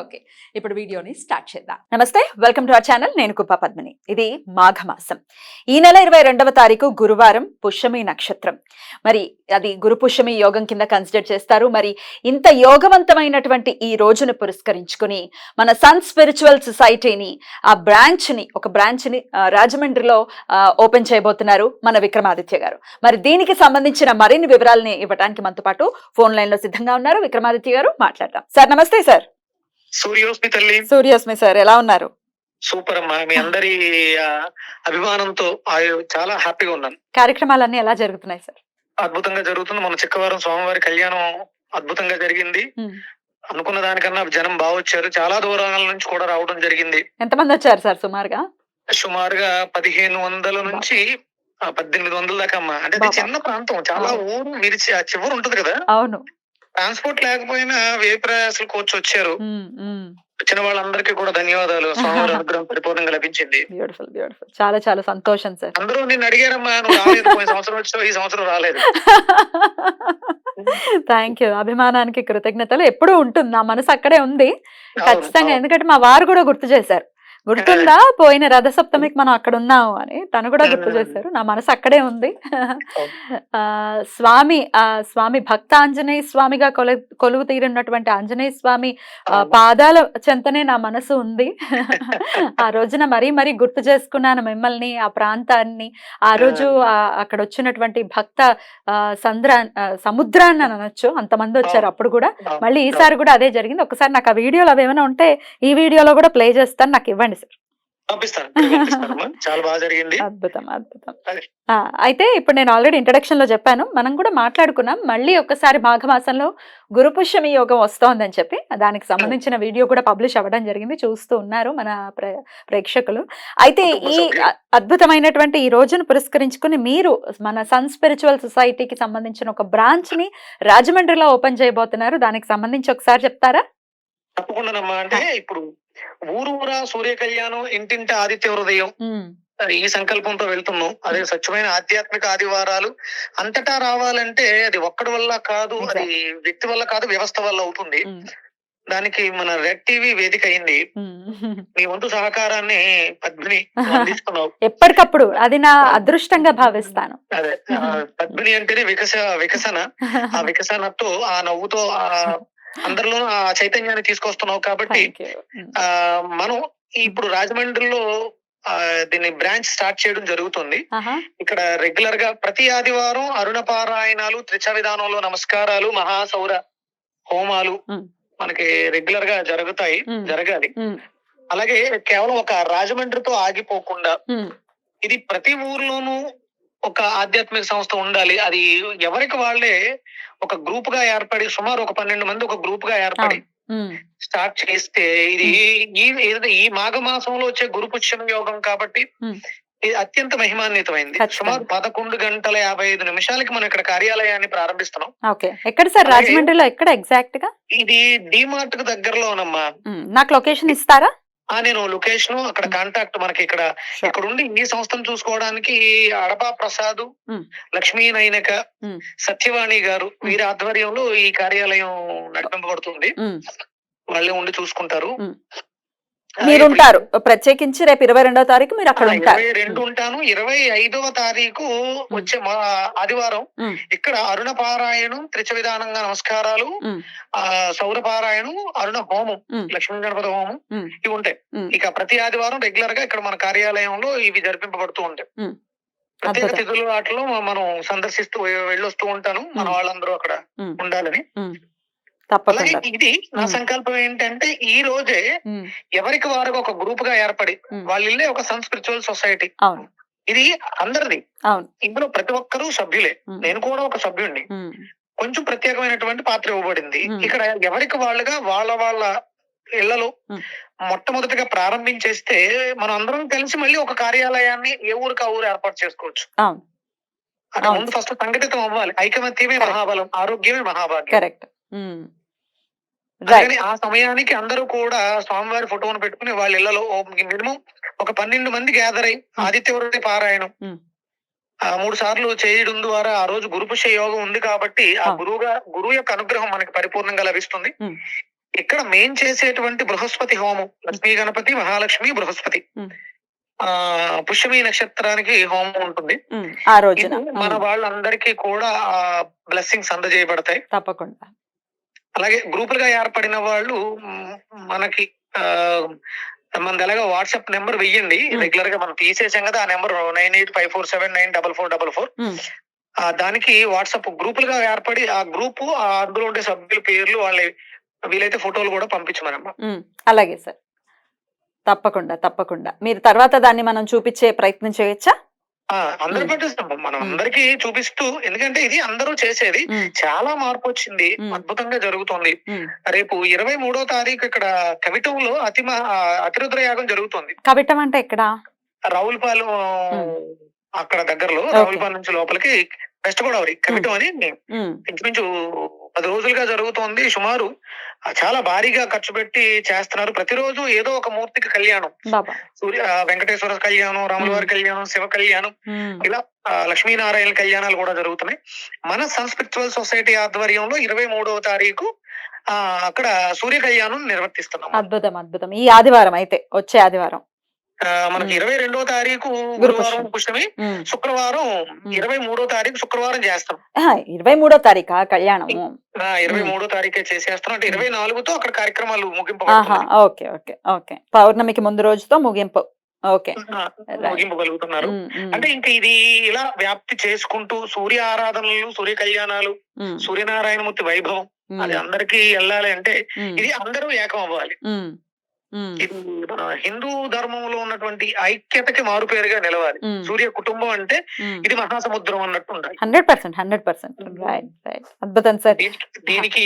Okay ఇప్పుడు వీడియోని start చేద్దాం. నమస్తే వెల్కమ్ టు అవర్ ఛానల్. నేను కుప్ప పద్మిని. ఇది మాఘమాసం. ఈ నెల ఇరవై రెండవ తారీఖు గురువారం పుష్యమి నక్షత్రం. మరి అది గురు పుష్యమి యోగం కింద కన్సిడర్ చేస్తారు. మరి ఇంత యోగవంతమైనటువంటి ఈ రోజును పురస్కరించుకుని మన సన్ స్పిరిచువల్ సొసైటీని ఆ బ్రాంచ్ని ఒక బ్రాంచ్ని రాజమండ్రిలో ఓపెన్ చేయబోతున్నారు మన విక్రమాదిత్య గారు. మరి దీనికి సంబంధించిన మరిన్ని వివరాలని ఇవ్వడానికి మనతో పాటు ఫోన్ లైన్లో సిద్ధంగా ఉన్నారు విక్రమాదిత్య గారు. మాట్లాడదాం. సార్ నమస్తే సార్. సూర్యోస్మి తల్లి. సూర్యోస్మి సార్ ఎలా ఉన్నారు? సూపర్ అమ్మా. మీ అందరి అభిమానంతో చాలా హ్యాపీగా ఉన్నాను. కార్యక్రమాలన్నీ ఎలా జరుగుతున్నాయి సార్? అద్భుతంగా జరుగుతుంది. మన చిక్కవారం స్వామివారి కళ్యాణం అద్భుతంగా జరిగింది. అనుకున్న దానికన్నా జనం బాగా వచ్చారు. చాలా దూరాల నుంచి కూడా రావడం జరిగింది. ఎంతమంది వచ్చారు సార్ సుమారుగా? సుమారుగా పదిహేను వందల నుంచి పద్దెనిమిది వందల దాకా అమ్మా. అంటే. చిన్న ప్రాంతం. చాలా. ఊరు విరిచి ఆ చివరి ఉంటది కదా? అవును. ట్రాన్స్పోర్ట్ లేకపోయినా వేయి ప్రయాసాలు కోర్చి వచ్చారు. వచ్చిన వాళ్ళందరికీ కూడా ధన్యవాదాలు. స్వామివారి అనుగ్రహం పరిపూర్ణంగా లభించింది. బ్యూటిఫుల్ బ్యూటిఫుల్ చాలా చాలా సంతోషం సార్. అందరూ నిన్ను అడిగారమ్మా నువ్వు రాలేదు. పోయిన సంవత్సరం వచ్చావు ఈ సంవత్సరం రాలేదు. థ్యాంక్ యూ అభిమానానికి కృతజ్ఞతలు. ఎప్పుడూ ఉంటుంది. నా మనసు అక్కడే ఉంది. ఖచ్చితంగా. ఎందుకంటే మా వారు కూడా గుర్తు చేశారు. గుర్తుందా? పోయిన రథసప్తమికి మనం అక్కడ ఉన్నాము అని. తను కూడా గుర్తు చేశారు. నా మనసు అక్కడే ఉంది. ఆ, స్వామి ఆ స్వామి భక్త ఆంజనేయ స్వామిగా కొలు కొలువు తీరున్నటువంటి ఆంజనేయ స్వామి. పాదాల చెంతనే నా మనసు ఉంది. ఆ రోజున మరీ మరీ గుర్తు చేసుకున్నాను మిమ్మల్ని ఆ ప్రాంతాన్ని. ఆ రోజు అక్కడ వచ్చినటువంటి భక్త సంద్రా సముద్రాన్ని అని అనొచ్చు. అంతమంది వచ్చారు అప్పుడు కూడా. మళ్ళీ ఈసారి కూడా అదే జరిగింది. ఒకసారి నాకు ఆ వీడియోలు అవి ఏమైనా ఉంటే ఈ వీడియోలో కూడా ప్లే చేస్తాను. నాకు ఇవ్వండి. సార్. ఇప్పుడే పంపిస్తానమ్మా. చాలా బాగా జరిగింది. అద్భుతం అద్భుతం. అయితే ఇప్పుడు నేను ఆల్రెడీ ఇంట్రడక్షన్లో చెప్పాను. మనం కూడా మాట్లాడుకున్నాం. మళ్ళీ ఒక్కసారి మాఘమాసంలో గురు పుష్యమి యోగం వస్తోందని చెప్పి దానికి సంబంధించిన వీడియో కూడా పబ్లిష్ అవ్వడం జరిగింది. చూస్తూ ఉన్నారు మన ప్రే- ప్రేక్షకులు. అయితే ఈ అద్భుతమైనటువంటి ఈ రోజును పురస్కరించుకుని మీరు మన సన్ స్పిరిచువల్ సొసైటీకి సంబంధించిన ఒక బ్రాంచ్ని రాజమండ్రిలో ఓపెన్ చేయబోతున్నారు. దానికి సంబంధించి ఒకసారి చెప్తారా? తప్పకుండానమ్మా. అంటే ఇప్పుడు ఊరు ఊరా సూర్య కళ్యాణం ఇంటింటి ఆదిత్య హృదయం. ఈ సంకల్పంతో వెళ్తున్నాం. అదే స్వచ్ఛమైన ఆధ్యాత్మిక ఆదివారాలు. అంతటా రావాలంటే అది ఒక్కడి వల్ల కాదు అది వ్యక్తి వల్ల కాదు వ్యవస్థ వల్ల అవుతుంది. దానికి మన రెడ్ టీవీ వేదిక అయింది. నీ వంతు సహకారాన్ని పద్మిని అందిస్తున్నావు. ఎప్పటికప్పుడు. అది నా అదృష్టంగా భావిస్తాను. అదే. పద్మిని అంటేనే వికస వికసన. ఆ వికసనతో ఆ నవ్వుతో ఆ అందరిలోనూ ఆ చైతన్యాన్ని తీసుకొస్తున్నావు కాబట్టి. ఉమ్, ఆ మనం ఇప్పుడు రాజమండ్రిలో ఆ, దీన్ని బ్రాంచ్ స్టార్ట్ చేయడం జరుగుతుంది ఇక్కడ రెగ్యులర్గా ప్రతి ఆదివారం అరుణ పారాయణాలు త్రిచ విధానంలో నమస్కారాలు మహాసౌర హోమాలు ఉమ్. మనకి రెగ్యులర్గా జరుగుతాయి ఉమ్. జరగాలి అలాగే కేవలం ఒక రాజమండ్రితో ఆగిపోకుండా ఇది ప్రతి ఊర్లోనూ ఒక ఆధ్యాత్మిక సంస్థ ఉండాలి. అది ఎవరికి వాళ్ళే ఒక గ్రూప్గా ఏర్పడి సుమారు ఒక పన్నెండు మంది ఒక గ్రూప్గా ఏర్పడి స్టార్ట్ చేస్తే ఇది ఈ ఏదైతే ఈ మాఘ మాసంలో వచ్చే గురు పుష్యం యోగం కాబట్టి. ఇది అత్యంత మహిమాన్వితమైంది. సుమారు పదకొండు గంటల యాభై ఐదు నిమిషాలకి మనం ఇక్కడ కార్యాలయాన్ని ప్రారంభిస్తున్నాం. ఓకే. ఎక్కడ సార్? రాజమండ్రిలో ఎక్కడ ఎగ్జాక్ట్గా ఇది డిమార్ట్కు దగ్గరలోనమ్మా. ఉమ్, నాకు లొకేషన్ ఇస్తారా? ఆ నేను లొకేషన్ అక్కడ. కాంటాక్ట్ మనకి ఇక్కడ. ఇక్కడ ఉండి ఈ సంస్థను చూసుకోవడానికి అడపా ప్రసాద్. లక్ష్మీ నైనక. సత్యవాణి గారు వీరి ఆధ్వర్యంలో ఈ కార్యాలయం నడిపింపబడుతుంది వాళ్ళే ఉండి చూసుకుంటారు మీరు ఉంటారు ప్రత్యేకించి రేపు ఇరవై రెండో తారీఖు మీరు అక్కడ ఉంటారు రెండు ఉంటాను ఇరవై ఐదవ తారీఖు వచ్చే ఆదివారం. ఇక్కడ అరుణ పారాయణం త్రిచ విధానంగా నమస్కారాలు సౌర పారాయణం అరుణ హోమం. లక్ష్మీ గణపతి హోమం. ఇవి ఉంటాయి. ఇక ప్రతి ఆదివారం రెగ్యులర్గా ఇక్కడ మన కార్యాలయంలో ఇవి జరిపింపబడుతూ ఉంటాయి. ప్రత్యేక. తిథులు వాటిలో మనం సందర్శిస్తూ వెళ్ళొస్తూ ఉంటాను మన. వాళ్ళందరూ అక్కడ. ఉండాలని తప్పకుండా. ఇది నా. సంకల్పం ఏంటంటే ఈ రోజే ఎవరికి వారు ఒక గ్రూప్గా ఏర్పడి. వాళ్ళ ఇల్లే ఒక సన్ స్పిరిచువల్ సొసైటీ. అవును. ఇది అందరిది. అవును. ఇందులో ప్రతి ఒక్కరూ సభ్యులే. నేను కూడా ఒక సభ్యుడిని ఉమ్, కొంచెం ప్రత్యేకమైనటువంటి పాత్ర ఇవ్వబడింది. ఇక్కడ ఎవరికి వాళ్ళుగా వాళ్ళ వాళ్ళ ఇళ్ళలో. మొట్టమొదటిగా ప్రారంభించేస్తే మనం అందరం కలిసి మళ్ళీ ఒక కార్యాలయాన్ని ఏ ఊరికి ఆ ఊరు ఏర్పాటు చేసుకోవచ్చు? అంటే అవును. ముందు ఫస్ట్ సంఘటితం అవ్వాలి. ఐకమత్యమే. మహాబలం ఆరోగ్యమే మహాభాగ్యం. కరెక్ట్ అందుకని ఆ సమయానికి అందరూ కూడా స్వామివారి ఫోటోను పెట్టుకుని వాళ్ళ ఇళ్ళలో మినిమం ఒక పన్నెండు మంది గ్యాదర్ అయి ఆదిత్యవరుడి పారాయణం. ఆ మూడు సార్లు చేయడం ద్వారా ఆ రోజు గురుపుష్య యోగం ఉంది కాబట్టి ఆ. గురువుగా గురువు యొక్క అనుగ్రహం మనకి పరిపూర్ణంగా లభిస్తుంది. ఇక్కడ మెయిన్ చేసేటువంటి బృహస్పతి హోమం లక్ష్మీ గణపతి మహాలక్ష్మి బృహస్పతి. ఆ పుష్యమి నక్షత్రానికి హోమం ఉంటుంది. ఆ మన వాళ్ళందరికీ కూడా ఆ బ్లెస్సింగ్స్ అందజేయబడతాయి. తప్పకుండా. అలాగే గ్రూపులుగా ఏర్పడిన వాళ్ళు మనకి మన ఎలాగో వాట్సాప్ నెంబర్ వెయ్యండి. రెగ్యులర్గా మనం తీసేసాం కదా ఆ number nine eight five four seven nine double four double four. దానికి వాట్సాప్ గ్రూపులుగా ఏర్పడి ఆ గ్రూపు ఆ అందులో ఉండే సభ్యుల పేర్లు వాళ్ళ వీలైతే ఫోటోలు కూడా పంపించమనమ్మా. అలాగే సార్. తప్పకుండా తప్పకుండా. మీరు తర్వాత దాన్ని మనం చూపించే ప్రయత్నం చేయొచ్చా? అందరూ. పెట్టిస్తాం మనం. అందరికీ చూపిస్తూ ఎందుకంటే ఇది అందరూ చేసేది చాలా మార్పు వచ్చింది. అద్భుతంగా జరుగుతుంది. రేపు ఇరవై మూడో తారీఖు ఇక్కడ కవిటంలో అతి అతిరుద్ర యాగం జరుగుతుంది కవిటం అంటే ఎక్కడ రావులపాలెం. అక్కడ దగ్గరలో. రావులపాలెం నుంచి లోపలికి వెస్ట్ గోదావరి కవిటం అని ఇంచుమించు పది రోజులుగా జరుగుతోంది. సుమారు చాలా భారీగా ఖర్చు పెట్టి చేస్తున్నారు. ప్రతిరోజు ఏదో ఒక మూర్తికి కళ్యాణం. సూర్య వెంకటేశ్వర కళ్యాణం రాములవారి కళ్యాణం శివ కళ్యాణం ఇలా లక్ష్మీనారాయణ కళ్యాణాలు కూడా జరుగుతున్నాయి. మన సన్ స్పిరిచువల్ సొసైటీ ఆధ్వర్యంలో ఇరవై మూడవ తారీఖు ఆ అక్కడ సూర్య కళ్యాణం నిర్వర్తిస్తున్నాం అద్భుతం అద్భుతం. ఈ ఆదివారం అయితే వచ్చే ఆదివారం. మనకి. ఇరవై రెండవ తారీఖు గురు గురువారం ఉమ్. శుక్రవారం ఇరవై మూడో తారీఖు శుక్రవారం చేస్తాం. ఇరవై మూడో తారీఖా కళ్యాణము ఆ, ఇరవై. మూడో తారీఖే చేసేస్తాం. అంటే. ఇరవై నాలుగుతో అక్కడ కార్యక్రమాలు ముగింపబడుతున్నాయి ఓకే ఓకే ఓకే. పౌర్ణమికి ముందు రోజుతో ముగింపు. ఓకే. ముగింపగలుగుతున్నారు. అంటే ఇంకా ఇది ఇలా వ్యాప్తి చేసుకుంటూ సూర్య ఆరాధనలు సూర్య కళ్యాణాలు సూర్యనారాయణమూర్తి వైభవం అది అందరికీ వెళ్ళాలి అంటే ఇది అందరూ ఏకం అవ్వాలి హిందూ ధర్మంలో ఉన్నటువంటి ఐక్యతకి మారుపేరుగా నిలవాలి. సూర్య కుటుంబం అంటే. ఇది మహాసముద్రం అన్నట్టు ఉండాలి. Hundred percent hundred percent. అద్భుతం సార్. దీనికి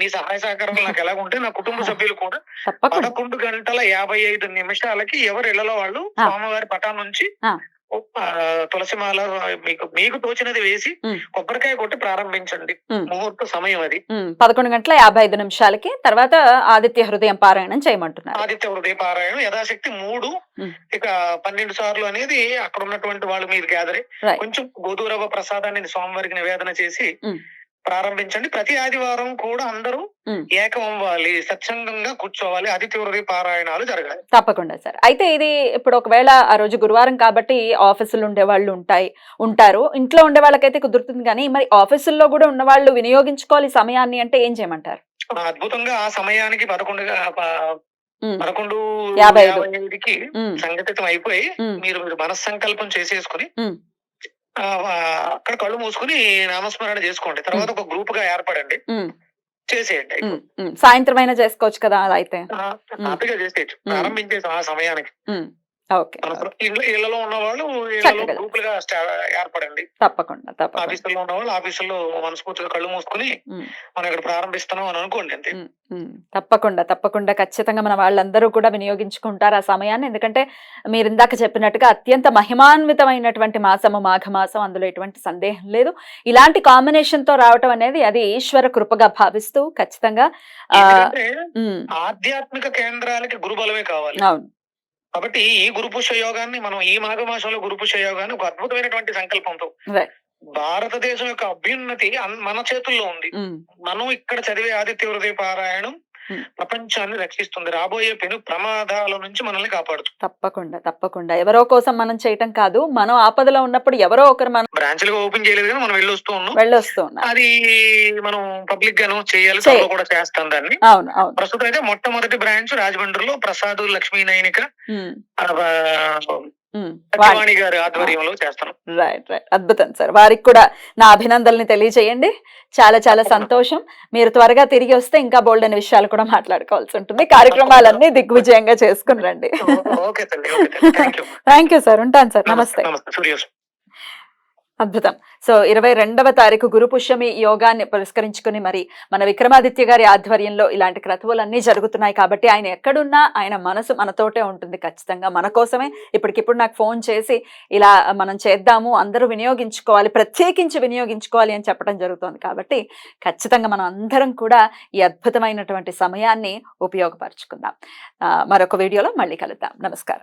నీ సహాయ సహకారం నాకు ఎలా ఉంటే నా కుటుంబ సభ్యులు కూడా పదకొండు గంటల యాభై ఐదు నిమిషాలకి ఎవరి ఇళ్ళలో వాళ్ళు. స్వామివారి పటం నుంచి తులసిమాల మీకు మీకు తోచినది వేసి. కొబ్బరికాయ కొట్టి ప్రారంభించండి. ముహూర్త సమయం అది పదకొండు గంటల యాభై ఐదు నిమిషాలకి తర్వాత ఆదిత్య హృదయం పారాయణం చేయమంటున్నారు ఆదిత్య హృదయ పారాయణం యథాశక్తి మూడు. ఇక పన్నెండు సార్లు అనేది అక్కడ ఉన్నటువంటి వాళ్ళు మీరు గ్యాదర్. కొంచెం గోధురవ ప్రసాదాన్ని స్వామివారికి నివేదన చేసి. ప్రారంభించండి. ప్రతి ఆదివారం కూడా అందరూ ఉమ్. ఏకం అవ్వాలి సత్సంగంగా కూర్చోవాలి ఆదిత్య హృదయ పారాయణాలు జరగాలి. తప్పకుండా సార్. అయితే ఇది ఇప్పుడు ఒకవేళ ఆ రోజు గురువారం కాబట్టి ఆఫీసులు ఉండే వాళ్ళు ఉంటాయి ఉంటారు. ఇంట్లో ఉండే వాళ్ళకైతే కుదురుతుంది కానీ మరి ఆఫీసుల్లో కూడా ఉన్న వాళ్ళు వినియోగించుకోవాలి సమయాన్ని అంటే ఏం చేయమంటారు? అద్భుతంగా ఆ సమయానికి పదకొండు పదకొండు యాభై ఐదు. యాభై ఐదుకి సంఘటితం అయిపోయి మీరు మీరు మనస్సంకల్పం చేసేసుకుని అక్కడ కళ్ళు మూసుకుని నామస్మరణ చేసుకోండి. తర్వాత ఒక గ్రూప్గా ఏర్పడండి చేసేయండి. సాయంత్రం అయినా చేసుకోవచ్చు కదా అలా అయితే? హ్యాపీగా చేసేయచ్చు. ప్రారంభించేసి ఆ సమయానికి. ఇళ్ళలో ఉన్న వాళ్ళు. గ్రూపులుగా స్టా- ఏర్పడండి. తప్పకుండా తప్పకుండా. ఆఫీసుల్లో ఉన్న వాళ్ళు ఆఫీసుల్లో మనస్ఫూర్తిగా కళ్ళు మూసుకుని. మనం ఇక్కడ ప్రారంభిస్తున్నాం అని అనుకోండి అంతే. తప్పకుండా తప్పకుండా ఖచ్చితంగా మన వాళ్ళందరూ కూడా వినియోగించుకుంటారు ఆ సమయాన్ని. ఎందుకంటే మీరు ఇందాక చెప్పినట్టుగా అత్యంత మహిమాన్వితమైనటువంటి మాసము మాఘమాసం అందులో ఎటువంటి సందేహం లేదు. ఇలాంటి కాంబినేషన్తో రావటం అనేది అది ఈశ్వర కృపగా భావిస్తూ ఖచ్చితంగా ఆధ్యాత్మిక కేంద్రాలకి గురుబలమే కావాలి. అవును. కాబట్టి ఈ గురు పుష్య యోగాన్ని మనం ఈ మాఘమాసంలో గురు పుష్య యోగాన్ని ఒక అద్భుతమైనటువంటి సంకల్పంతో. భారతదేశం యొక్క అభ్యున్నతి మన చేతుల్లో ఉంది. ఉమ్, మనం ఇక్కడ చదివే ఆదిత్య హృదయ పారాయణం Hmm. ప్రపంచాన్ని రక్షిస్తుంది. రాబోయే పెను ప్రమాదాల నుంచి మనల్ని కాపాడుతుంది. తప్పకుండా తప్పకుండా. ఎవరో కోసం మనం చేయటం కాదు మనం ఆపదలో ఉన్నప్పుడు ఎవరో ఒకరు మనం బ్రాంచ్గా ఓపెన్ చేయలేదు కానీ మనం వెళ్ళొస్తూ ఉన్నాం. వెళ్ళొస్తూ ఉన్నారు అది మనం పబ్లిక్ గాను చేయాలి చేయ- త్వరలో కూడా చేస్తాం దాన్ని. అవును అవును. ప్రస్తుతం అయితే మొట్టమొదటి బ్రాంచ్ రాజమండ్రిలో ప్రసాద్ లక్ష్మీ నయనిక గారి ఆధ్వర్యంలో రైట్ రైట్. అద్భుతం సార్. వారికి కూడా నా అభినందనల్ని తెలియజేయండి. చాలా చాలా సంతోషం. మీరు త్వరగా తిరిగి వస్తే ఇంకా బోల్డ్ అనే విషయాలు కూడా మాట్లాడుకోవాల్సి ఉంటుంది. కార్యక్రమాలన్నీ దిగ్విజయంగా చేసుకుని రండి. థ్యాంక్ యూ సార్ ఉంటాను సార్. నమస్తే అద్భుతం. సో ఇరవై రెండవ తారీఖు గురు పుష్యమి యోగాన్ని పురస్కరించుకుని మరి మన విక్రమాదిత్య గారి ఆధ్వర్యంలో ఇలాంటి క్రతువులన్నీ జరుగుతున్నాయి కాబట్టి ఆయన ఎక్కడున్నా ఆయన మనసు మనతోటే ఉంటుంది ఖచ్చితంగా. మన కోసమే ఇప్పటికిప్పుడు నాకు ఫోన్ చేసి ఇలా మనం చేద్దాము అందరూ వినియోగించుకోవాలి ప్రత్యేకించి వినియోగించుకోవాలి అని చెప్పడం జరుగుతుంది కాబట్టి ఖచ్చితంగా మనం అందరం కూడా ఈ అద్భుతమైనటువంటి సమయాన్ని ఉపయోగపరచుకుందాం. మరొక వీడియోలో మళ్ళీ కలుద్దాం. నమస్కారం.